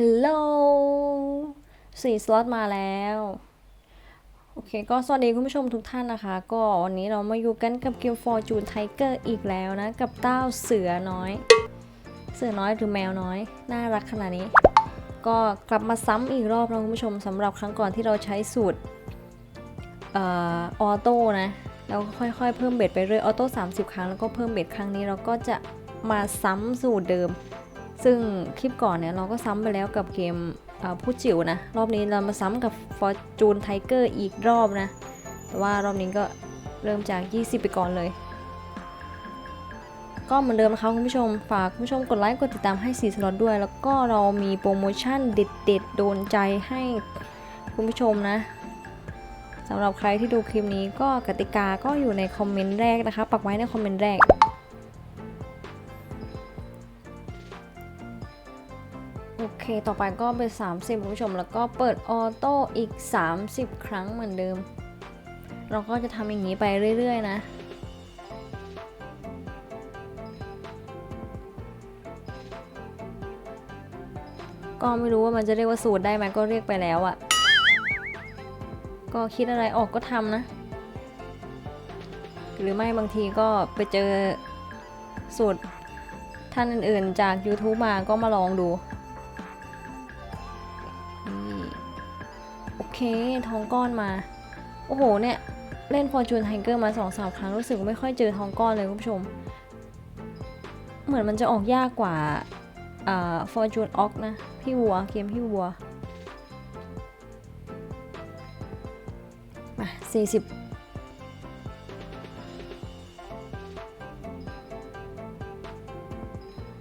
ฮัลโหลสี่สล็อตมาแล้ว โอเค ก็สวัสดีคุณผู้ชมทุกท่านนะคะ ก็วันนี้เรามาอยู่กันกับเกม Fortune Tiger อีกแล้วนะ กับเต้าเสือน้อย เสือน้อยหรือแมวน้อย น่ารักขนาดนี้ ก็กลับมาซ้ำอีกรอบนะคุณผู้ชมสำหรับครั้งก่อนที่เราใช้สูตรเออออโต้นะแล้วค่อยๆ เพิ่มเบ็ดไปเรื่อยออโต้30 ครั้งแล้วก็เพิ่มเบ็ดครั้งนี้เราก็จะมาซ้ำสูตรเดิม ซึ่งคลิปก่อนเนี่ยเราก็ซ้ำไปแล้วกับเกมผู้จิ๋วนะ รอบนี้เรามาซ้ำกับ Fortune Tiger อีกรอบนะ แต่ว่ารอบนี้ก็เริ่มจาก 20 ไปก่อนเลย ก็เหมือนเดิมนะคะคุณผู้ชม ฝากคุณผู้ชมกดไลค์ กดติดตามให้สีสล็อตด้วย แล้วก็เรามีโปรโมชั่นเด็ดๆ โดนใจให้คุณผู้ชมนะสำหรับใครที่ดูคลิปนี้ก็กติกาก็อยู่ในคอมเมนต์แรกนะคะ ปักไว้ในคอมเมนต์แรก เคต่อไปก็เป็น 30คุณผู้ชม แล้วก็เปิดออโต้อีก 30 ครั้งเหมือนเดิม เราก็จะทำอย่างนี้ไปเรื่อย ๆ นะก็ไม่รู้ว่ามันจะเรียกว่าสูตรได้ไหมก็เรียกไปแล้วอะก็คิดอะไรออกก็ทำนะ หรือไม่บางทีก็ไปเจอสูตรท่านอื่นๆจาก YouTube มาก็มาลองดู เคทองก้อนมา โอ้โหเนี่ยเล่น Fortune Tiger มา2อสาครั้งรู้สึกไม่ค่อยเจอทองก้อนเลยคุณผู้ชม เหมือนมันจะออกยากกว่าฟอ่า Fortune Ox นะ พี่วัวเกมพี่วัวมา40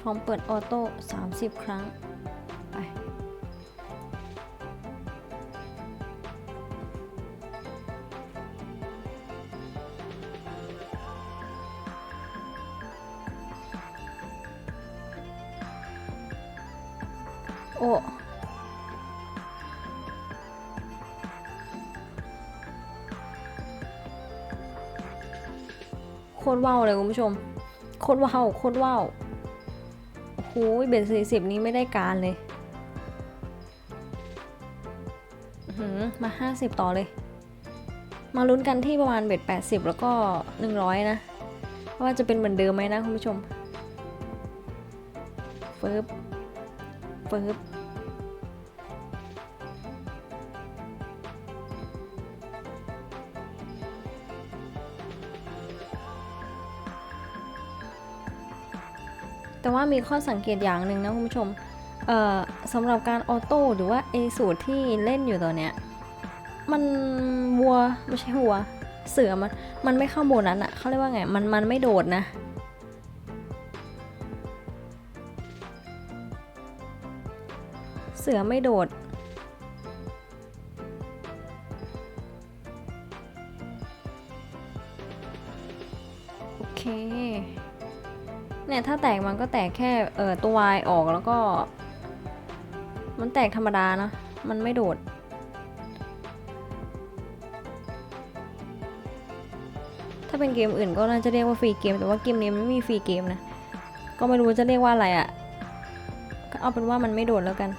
พร้อมเปิดออโต้30 ครั้ง โอ้โคตรว้าวเลยคุณผู้ชม โคตรว้าวโคตรว้าวโอ้โหเบ็ดสี่สิบนี้ไม่ได้การเลยหือมาห้าสิบต่อเลย มาลุ้นกันที่ประมาณเบ็ดแปดสิบแล้วก็หนึ่งร้อยนะ ว่าจะเป็นเหมือนเดิมไหมนะคุณผู้ชมเฟึบ ฟึบแต่ว่ามีข้อสังเกตอย่างหนึ่งนะคุณผู้ชม เอ่อสำหรับการออโต้หรือว่าเอสูตรที่เล่นอยู่ตอนเนี้ย มันวัวไม่ใช่วัว เสือมัน มันไม่เข้าโบนั้นอะเขาเรียกว่าไง มันมันไม่โดดนะ เสือไม่โดด โอเค เนี่ย ถ้าแตกมันก็แตกแค่เออตัววายออกแล้วก็ มันแตกธรรมดานะ มันไม่โดดถ้าเป็นเกมอื่นก็น่าจะเรียกว่าฟรีเกม แต่ว่าเกมนี้มันไม่มีฟรีเกมนะ ก็ไม่รู้จะเรียกว่าอะไรอะ่ะ ก็เอาเป็นว่ามันไม่โดดแล้วกัน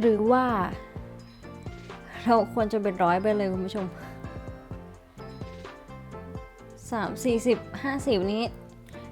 หรือว่า เราควรจะเป็นร้อยไปเลยคุณผู้ชมสามสี่สิบห้าสิบนี้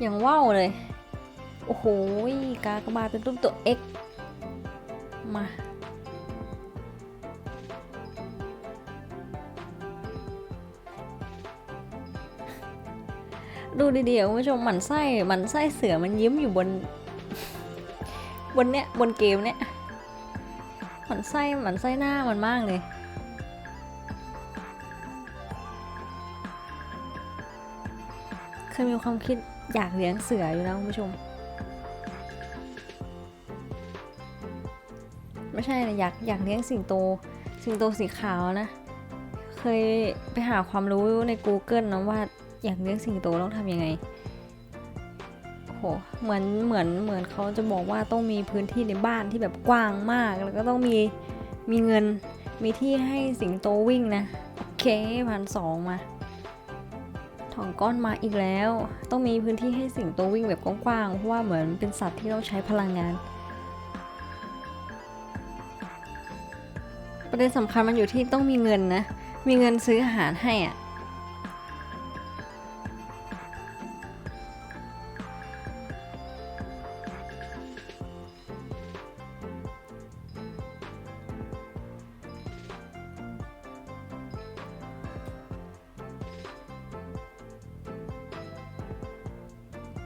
อยังว่าวเลย โอ้โหกากบาทเป็นรูปตัว X มาดูดีๆคุณผู้ชมหมันไส้หมันไส้เสือมันยิ้มอยู่บน บนเนี้ยบนเกมเนี้ย มันไส้หมันไส้หน้ามันมากเลย เคยมีความคิดอยากเลี้ยงเสืออยู่นะคุณผู้ชม ไม่ใช่นะอยากอยากเลี้ยงสิงโต สิงโตสีขาวนะ เคยไปหาความรู้ใน Google นะว่าอยากเลี้ยงสิงโตต้องทำยังไง หเหมือนเหมือนเหมือนเขาจะบอกว่าต้องมีพื้นที่ในบ้านที่แบบกว้างมาก แล้วก็ต้องมีมีเงินมีที่ให้สิงโตวิ่งนะโอเคพันสองมาทองก้อนมาอีกแล้ว ต้องมีพื้นที่ให้สิงโตวิ่งแบบกว้างๆเพราะว่าเหมือนเป็นสัตว์ที่ต้องใช้พลังงาน ประเด็นสำคัญมันอยู่ที่ต้องมีเงินนะ มีเงินซื้ออาหารให้อะ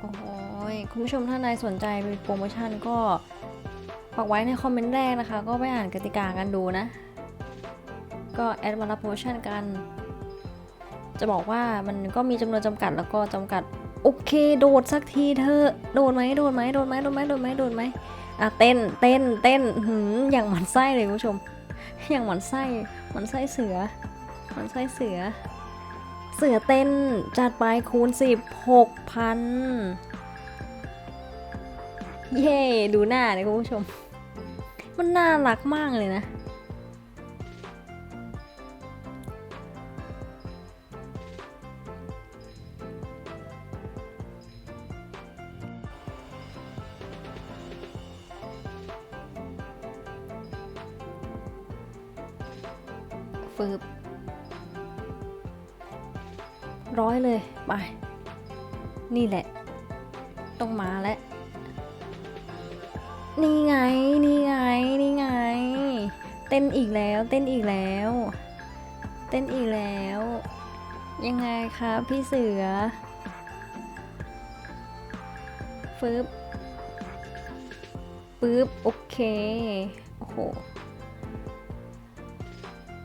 โอ้โหคุณผู้ชมท่านใดสนใจมีโปรโมชั่นก็ฝากไว้ในคอมเมนต์แรกนะคะ ก็ไปอ่านกติกากันดูนะ ก็แอดมารับโปรโมชั่นกัน จะบอกว่ามันก็มีจำนวนจำกัดแล้วก็จำกัด โอเค โดดสักทีเธอ โดดไหมโดดไหมโดดไหมโดดไหมโดดไหมโดดไหมอะเต้นเต้นเต้นหืมอย่างหมันไส้เลยคุณผู้ชม อย่างหมันไส้หมันไส้เสือหมันไส้เสือ เสือเต้นจัดไปคูณสิบหกพันเย่ดูหน้าเลยคุณผู้ชม มันน่ารักมากเลยนะ ฟืบ ร้อยเลยไป นี่แหละ ต้องมาแล้ว นี่ไง นี่ไง นี่ไง เต้นอีกแล้ว เต้นอีกแล้ว เต้นอีกแล้ว ยังไงครับพี่เสือ ฟึบปึ๊บ โอเค โอ้โห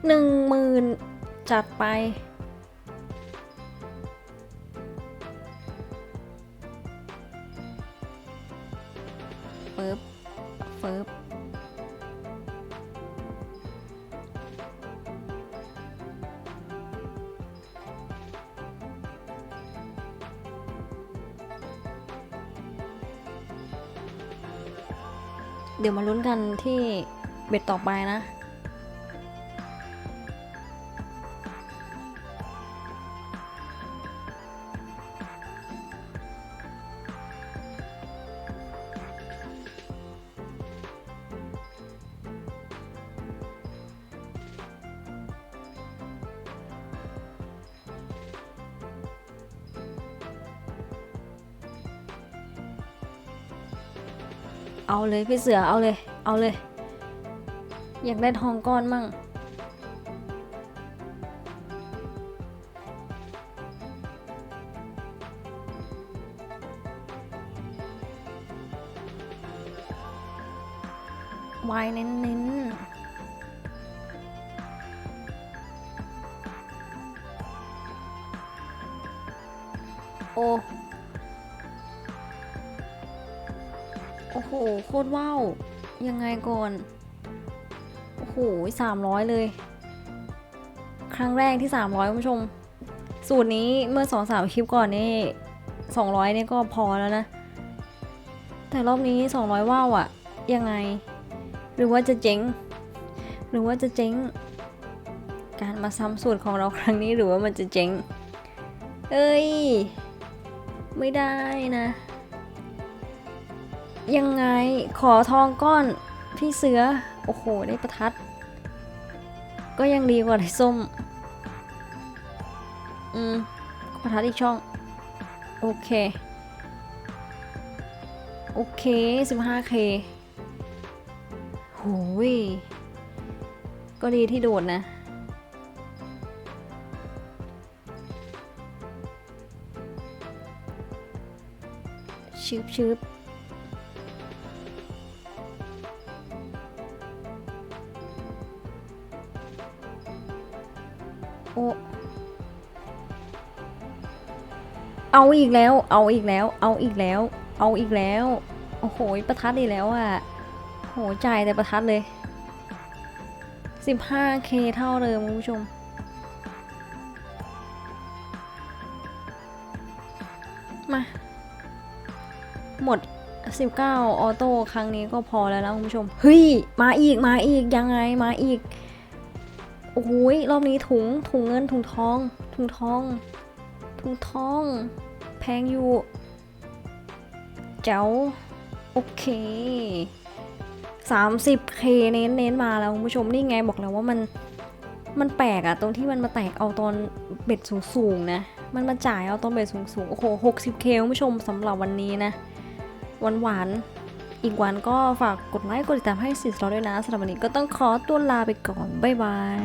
หนึ่งหมื่นจัดไป เดี๋ยวมาลุ้นกันที่เบ็ดต่อไปนะ เอาเลยพี่เสือเอาเลย เอาเลย อยากได้ทองก้อนมั่ง วายเน้นๆโอ้โอ้ หโคตรว้าวยังไงก่อนโอ้โหสามร้อยเลย ครั้งแรกที่สามร้อยคุณผู้ชม สูตรนี้เมื่อสองสามคลิปก่อนนี่สองร้อยนี่ก็พอแล้วนะ แต่รอบนี้สองร้อยว้าวอะยังไง หรือว่าจะเจ๊ง หรือว่าจะเจ๊ง การมาซ้ำสูตรของเราครั้งนี้หรือว่ามันจะเจ๊ง เอ้ย ไม่ได้นะ ยังไงขอทองก้อนพี่เสือ โอ้โห ได้ประทัด ก็ยังดีกว่าได้ส้ม อืม ประทัดอีกช่อง โอเค โอเค 15k โหยก็ดีที่โดดนะ ชืบชืบ เอาอีกแล้ว เอาอีกแล้ว เอาอีกแล้ว เอาอีกแล้ว โอ้โห ประทัดอีกแล้วอะโหจ่ายแต่ประทัดเลย 15k เท่าเดิมคุณผู้ชม มา หมด 19 ออโต้ครั้งนี้ก็พอแล้วนะคุณผู้ชม เฮ้ย มาอีก มาอีก ยังไง มาอีก โอ้โหยรอบนี้ถุง ถุงเงิน ถุงทอง ถุงทอง ถุงทอง แพงอยู่ เจ้า โอเค 30k เน้นเน้นมาแล้วคุณผู้ชมนี่ไงบอกแล้วว่ามันมันแปลกอะตรงที่มันมาแตกเอาตอนเบ็ดสูงๆนะ มันมาจ่ายเอาตอนเบ็ดสูงๆ โอ้โห 60k คุณผู้ชมสำหรับวันนี้นะวานหวานอีกวันก็ฝากกดไลค์กดติดตามให้สิสเราด้วยนะสำหรับวันนี้ก็ต้องขอตัวลาไปก่อน บ๊ายบาย